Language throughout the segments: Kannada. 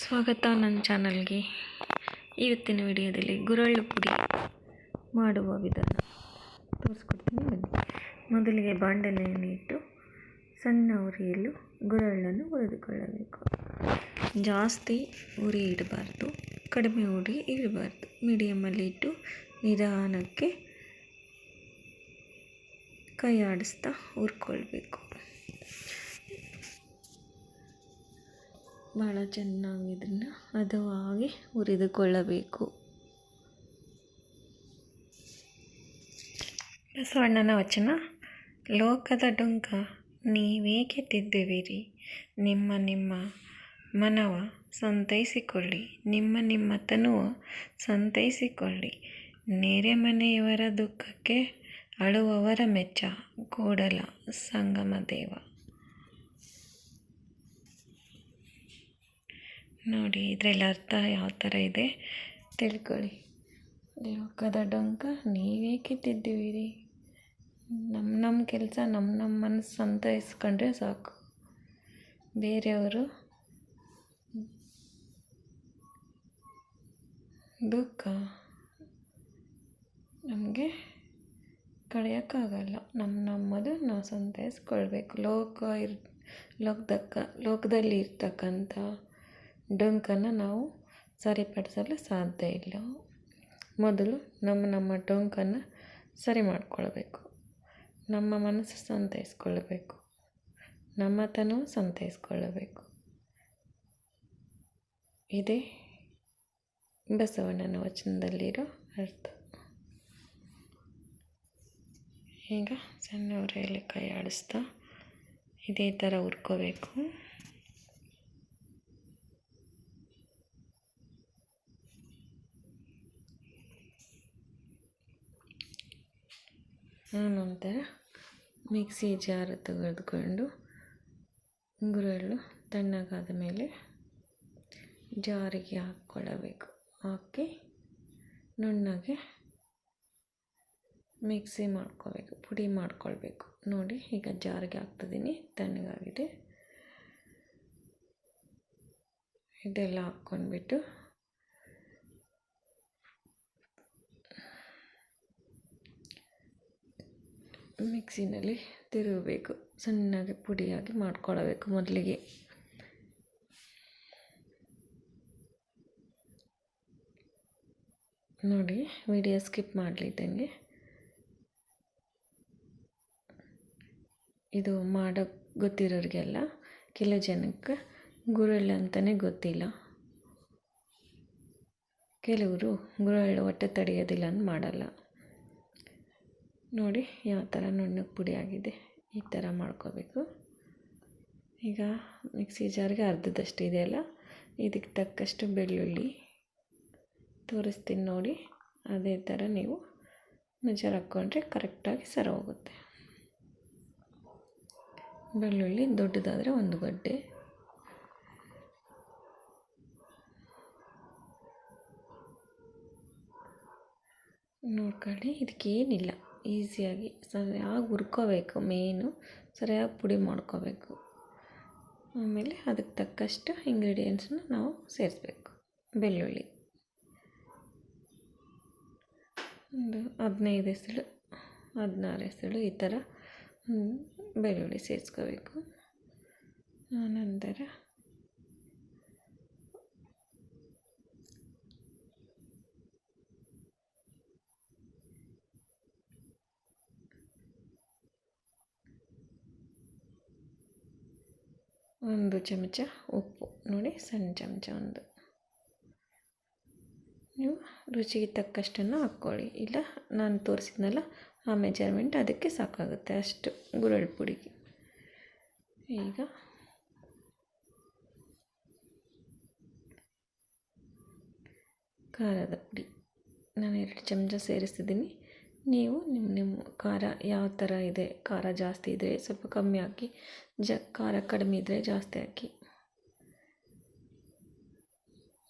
ಸ್ವಾಗತ ನನ್ನ ಚಾನಲ್ಗೆ. ಇವತ್ತಿನ ವಿಡಿಯೋದಲ್ಲಿ ಗುರಳ್ಳು ಪುಡಿ ಮಾಡುವ ವಿಧಾನ. ತೋರಿಸ್ಕೊಡ್ತೀನಿ, ಬನ್ನಿ. ಮೊದಲಿಗೆ ಬಾಂಡಲೆಯನ್ನು ಇಟ್ಟು ಸಣ್ಣ ಉರಿಯಲು ಗುರಳ್ಳನ್ನು ಹುರಿದುಕೊಳ್ಳಬೇಕು ಜಾಸ್ತಿ ಉರಿ ಇಡಬಾರ್ದು, ಕಡಿಮೆ ಉರಿ ಇಡಬಾರ್ದು. ಮೀಡಿಯಮಲ್ಲಿ ಇಟ್ಟು ನಿಧಾನಕ್ಕೆ ಕೈ ಆಡಿಸ್ತಾ ಹುರ್ಕೊಳ್ಬೇಕು. ಭಾಳ ಚೆನ್ನಾಗಿ ಇದನ್ನು ಹದವಾಗಿ ಹುರಿದುಕೊಳ್ಳಬೇಕು. ಬಸವಣ್ಣನ ವಚನ, ಲೋಕದ ಡೊಂಕ ನೀವೇಕೆ ತಿದ್ದುವಿರಿ ನಿಮ್ಮ ನಿಮ್ಮ ಮನವ ಸಂತೈಸಿಕೊಳ್ಳಿ. ನಿಮ್ಮ ನಿಮ್ಮ ತನುವ ಸಂತೈಸಿಕೊಳ್ಳಿ. ನೆರೆಮನೆಯವರ ದುಃಖಕ್ಕೆ ಅಳುವವರ ಮೆಚ್ಚ ಕೂಡಲ ಸಂಗಮ ದೇವ. ನೋಡಿ, ಇದರಲ್ಲಿ ಅರ್ಥ ಯಾವ ಥರ ಇದೆ? ತಿಳ್ಕೊಳ್ಳಿ. ಲೋಕದ ಡೊಂಕ ನೀವೇಕೆ ತಿದ್ದುವಿರಿ ನಮ್ಮ ನಮ್ಮ ಕೆಲಸ ನಮ್ಮ ನಮ್ಮ ಮನಸ್ಸು ಸಂತೈಸ್ಕೊಂಡ್ರೆ ಸಾಕು. ಬೇರೆಯವರು ದುಃಖ ನಮಗೆ ಕಳೆಯೋಕ್ಕಾಗಲ್ಲ. ನಮ್ಮ ನಮ್ಮದು ನಾವು ಸಂತೈಸ್ಕೊಳ್ಬೇಕು. ಲೋಕ ಇರ್, ಲೋಕದಕ್ಕ ಲೋಕದಲ್ಲಿ ಇರ್ತಕ್ಕಂಥ ಡೊಂಕನ್ನು ನಾವು ಸರಿಪಡಿಸಲು ಸಾಧ್ಯ ಇಲ್ಲ. ಮೊದಲು ನಮ್ಮ ನಮ್ಮ ಡೊಂಕನ್ನು ಸರಿ ಮಾಡಿಕೊಳ್ಬೇಕು. ನಮ್ಮ ಮನಸ್ಸು ಸಂತೈಸ್ಕೊಳ್ಬೇಕು. ನಮ್ಮತನವು ಸಂತೈಸಿಕೊಳ್ಳಬೇಕು ಇದೇ ಬಸವಣ್ಣನ ವಚನದಲ್ಲಿರೋ ಅರ್ಥ. ಈಗ ಸಣ್ಣ ಉರಿಯಲ್ಲಿ ಕೈ ಆಡಿಸ್ತಾ ಇದೇ ಥರ ಹುರ್ಕೋಬೇಕು ಆನಂತರ ಮಿಕ್ಸಿ ಜಾರ್ ತೆಗೆದುಕೊಂಡು ಗುರಳ್ಳು ತಣ್ಣಗಾದ ಮೇಲೆ ಜಾರಿಗೆ ಹಾಕ್ಕೊಳ್ಳಬೇಕು. ಹಾಕಿ ನುಣ್ಣಗೆ ಮಿಕ್ಸಿ ಮಾಡ್ಕೋಬೇಕು, ಪುಡಿ ಮಾಡ್ಕೊಳ್ಬೇಕು. ನೋಡಿ, ಈಗ ಜಾರಿಗೆ ಹಾಕ್ತಿದ್ದೀನಿ, ತಣ್ಣಗಾಗಿದೆ. ಇದೆಲ್ಲ ಹಾಕ್ಕೊಂಡ್ಬಿಟ್ಟು ಮಿಕ್ಸಿನಲ್ಲಿ ತಿರುಗಬೇಕು. ಸಣ್ಣಗೆ ಪುಡಿಯಾಗಿ ಮಾಡ್ಕೊಳ್ಳಬೇಕು ಮೊದಲಿಗೆ. ನೋಡಿ ವಿಡಿಯೋ ಸ್ಕಿಪ್ ಮಾಡಲಿದ್ದಂಗೆ. ಇದು ಮಾಡೋ ಗೊತ್ತಿರೋರಿಗೆಲ್ಲ ಕೆಲವು ಜನಕ್ಕೆ ಗುರಳ್ಳು ಅಂತಲೇ ಗೊತ್ತಿಲ್ಲ. ಕೆಲವರು ಗುರಳ್ಳು ಹೊಟ್ಟೆ ತಡೆಯೋದಿಲ್ಲ ಅಂತ ಮಾಡಲ್ಲ. ನೋಡಿ ಯಾವ ಥರ ನುಣ್ಣಗೆ ಪುಡಿ ಆಗಿದೆ. ಈ ಥರ ಮಾಡ್ಕೋಬೇಕು. ಈಗ ಮಿಕ್ಸಿ ಜಾರ್ಗೆ ಅರ್ಧದಷ್ಟು ಇದೆಯಲ್ಲ ಇದಕ್ಕೆ ತಕ್ಕಷ್ಟು ಬೆಳ್ಳುಳ್ಳಿ ತೋರಿಸ್ತೀನಿ ನೋಡಿ. ಅದೇ ಥರ ನೀವು ಮೆಜರ್ ಹಾಕ್ಕೊಂಡ್ರೆ ಕರೆಕ್ಟಾಗಿ ಸರ ಹೋಗುತ್ತೆ. ಬೆಳ್ಳುಳ್ಳಿ ದೊಡ್ಡದಾದರೆ ಒಂದು ಗಡ್ಡೆ. ನೋಡ್ಕೊಳ್ಳಿ, ಇದಕ್ಕೇನಿಲ್ಲ. ಈಸಿಯಾಗಿ ಸರಿಯಾಗಿ ಹುರ್ಕೋಬೇಕು ಮೇಯ್ನು ಸರಿಯಾಗಿ ಪುಡಿ ಮಾಡ್ಕೋಬೇಕು. ಆಮೇಲೆ ಅದಕ್ಕೆ ತಕ್ಕಷ್ಟು ಇಂಗ್ರೀಡಿಯೆಂಟ್ಸನ್ನ ನಾವು ಸೇರಿಸ್ಬೇಕು, ಬೆಳ್ಳುಳ್ಳಿ. ಒಂದು ಹದಿನೈದು ಎಸಳು ಹದಿನಾರು ಎಸಳು ಈ ಥರ ಬೆಳ್ಳುಳ್ಳಿ ಸೇರಿಸ್ಕೋಬೇಕು. ಆನಂತರ ಒಂದು ಚಮಚ ಉಪ್ಪು. ನೋಡಿ, ಸಣ್ಣ ಚಮಚ ಒಂದು. ನೀವು ರುಚಿಗೆ ತಕ್ಕಷ್ಟನ್ನು ಹಾಕ್ಕೊಳ್ಳಿ. ಇಲ್ಲ, ನಾನು ತೋರಿಸಿದ್ನಲ್ಲ, ಆ ಮೆಜರ್ಮೆಂಟ್ ಅದಕ್ಕೆ ಸಾಕಾಗುತ್ತೆ ಅಷ್ಟು ಗುರಳ್ ಪುಡಿಗೆ. ಈಗ ಖಾರದ ಪುಡಿ. ನಾನು ಎರಡು ಚಮಚ ಸೇರಿಸ್ತಿದ್ದೀನಿ ನೀವು ನಿಮ್ಮ ನಿಮ್ಮ ಖಾರ ಯಾವ ಥರ ಇದೆ? ಖಾರ ಜಾಸ್ತಿ ಇದ್ದರೆ ಸ್ವಲ್ಪ ಕಮ್ಮಿ ಹಾಕಿ. ಜ, ಖಾರ ಕಡಿಮೆ ಇದ್ದರೆ ಜಾಸ್ತಿ ಹಾಕಿ.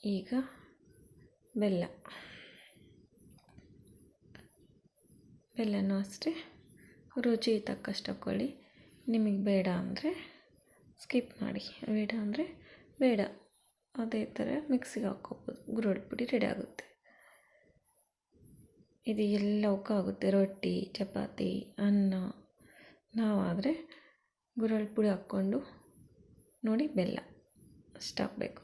ಈಗ ಬೆಲ್ಲ. ಬೆಲ್ಲನೂ ಅಷ್ಟೇ. ರುಚಿ ತಕ್ಕಷ್ಟು ಹಾಕ್ಕೊಳ್ಳಿ ನಿಮಗೆ ಬೇಡ ಅಂದರೆ ಸ್ಕಿಪ್ ಮಾಡಿ. ಬೇಡ ಅಂದರೆ ಬೇಡ. ಅದೇ ಥರ ಮಿಕ್ಸಿಗೆ ಹಾಕ್ಕೋಬೋದು. ಗುರೋಳ್ಳು ಪುಡಿ ರೆಡಿ ಆಗುತ್ತೆ. ಇದು ಎಲ್ಲವಕ್ಕೂ ಆಗುತ್ತೆ ರೊಟ್ಟಿ, ಚಪಾತಿ, ಅನ್ನ. ನಾವಾದರೆ ಗುರೆಳ್ಳು ಪುಡಿ ಹಾಕ್ಕೊಂಡು ನೋಡಿ ಬೆಲ್ಲ. ಅಷ್ಟು ಹಾಕಬೇಕು.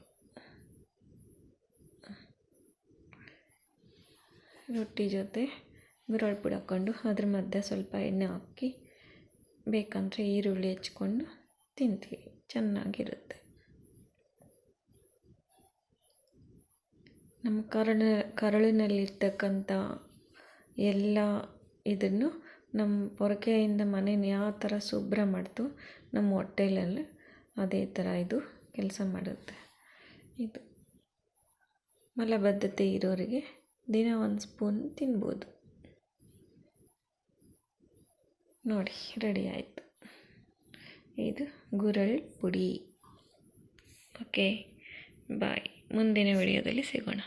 ರೊಟ್ಟಿ ಜೊತೆ ಗುರೆಳ್ಳು ಪುಡಿ ಹಾಕ್ಕೊಂಡು ಅದ್ರ ಮಧ್ಯೆ ಸ್ವಲ್ಪ ಎಣ್ಣೆ ಹಾಕಿ ಬೇಕಂದರೆ ಈರುಳ್ಳಿ ಹೆಚ್ಕೊಂಡು ತಿಂತೀವಿ. ಚೆನ್ನಾಗಿರುತ್ತೆ. ನಮ್ಮ ಕರಳ, ಕರಳಿನಲ್ಲಿರ್ತಕ್ಕಂಥ ಎಲ್ಲ ಇದನ್ನು ನಮ್ಮ ಪೊರಕೆಯಿಂದ ಮನೇನ ಯಾವ ಥರ ಶುಭ್ರ ಮಾಡ್ತು ನಮ್ಮ ಹೊಟ್ಟೆಲಲ್ಲಿ ಅದೇ ಥರ ಇದು ಕೆಲಸ ಮಾಡುತ್ತೆ. ಇದು ಮಲಬದ್ಧತೆ ಇರೋರಿಗೆ ದಿನ ಒಂದು ಸ್ಪೂನ್ ತಿನ್ಬೋದು. ನೋಡಿ, ರೆಡಿ ಆಯಿತು. ಇದು ಗುರಳ್ ಪುಡಿ. Okay, bye. ಮುಂದಿನ ವಿಡಿಯೋದಲ್ಲಿ ಸಿಗೋಣ.